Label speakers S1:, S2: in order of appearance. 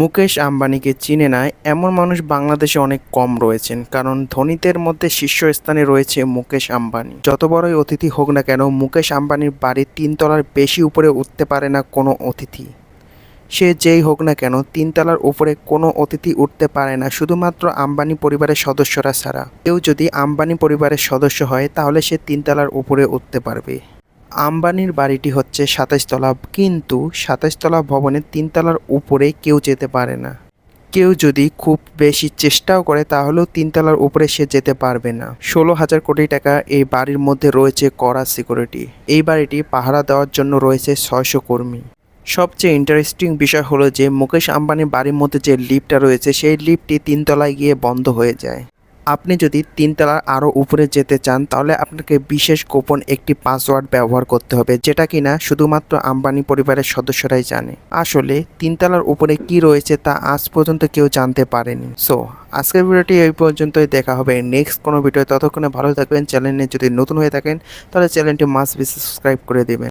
S1: মুকেশ আম্বানিকে চিনে না এমন মানুষ বাংলাদেশে অনেক কম রয়েছেন, কারণ ধনীদের মধ্যে শীর্ষস্থানে রয়েছে মুকেশ আম্বানি। যত বড়ই অতিথি হোক না কেন, মুকেশ আম্বানির বাড়ির তিনতলার বেশি উপরে উঠতে পারে না কোনো অতিথি। সে যেই হোক না কেন, তিনতলার উপরে কোনো অতিথি উঠতে পারে না, শুধুমাত্র আম্বানি পরিবারের সদস্যরা ছাড়া। কেউ যদি আম্বানি পরিবারের সদস্য হয়, তাহলে সে তিনতলার উপরে উঠতে পারবে। আম্বানির বাড়িটি হচ্ছে সাতাশতলা কিন্তু সাতাশতলা ভবনের তিনতলার উপরে কেউ যেতে পারে না। কেউ যদি খুব বেশি চেষ্টাও করে, তাহলেও তিনতলার উপরে সে যেতে পারবে না। ষোলো হাজার কোটি টাকা এই বাড়ির মধ্যে রয়েছে কড়া সিকিউরিটি। এই বাড়িটি পাহারা দেওয়ার জন্য রয়েছে ছয়শো কর্মী। সবচেয়ে ইন্টারেস্টিং বিষয় হলো যে মুকেশ আম্বানির বাড়ির মধ্যে যে লিফটটা রয়েছে, সেই লিফটটি তিনতলায় গিয়ে বন্ধ হয়ে যায়। আপনি যদি তিনতলার আরও উপরে যেতে চান, তাহলে আপনাকে বিশেষ গোপন একটি পাসওয়ার্ড ব্যবহার করতে হবে, যেটা কিনা শুধুমাত্র আম্বানি পরিবারের সদস্যরাই জানে। আসলে তিনতলার উপরে কি রয়েছে তা আজ পর্যন্ত কেউ জানতে পারেনি। সো আজকের ভিডিওটি এই পর্যন্তই, দেখা হবে নেক্সট কোনো ভিডিও ততক্ষণে ভালো থাকবেন চ্যানেলে যদি নতুন হয়ে থাকেন, তাহলে চ্যানেলটি মাস্ট বি সাবস্ক্রাইব করে দেবেন।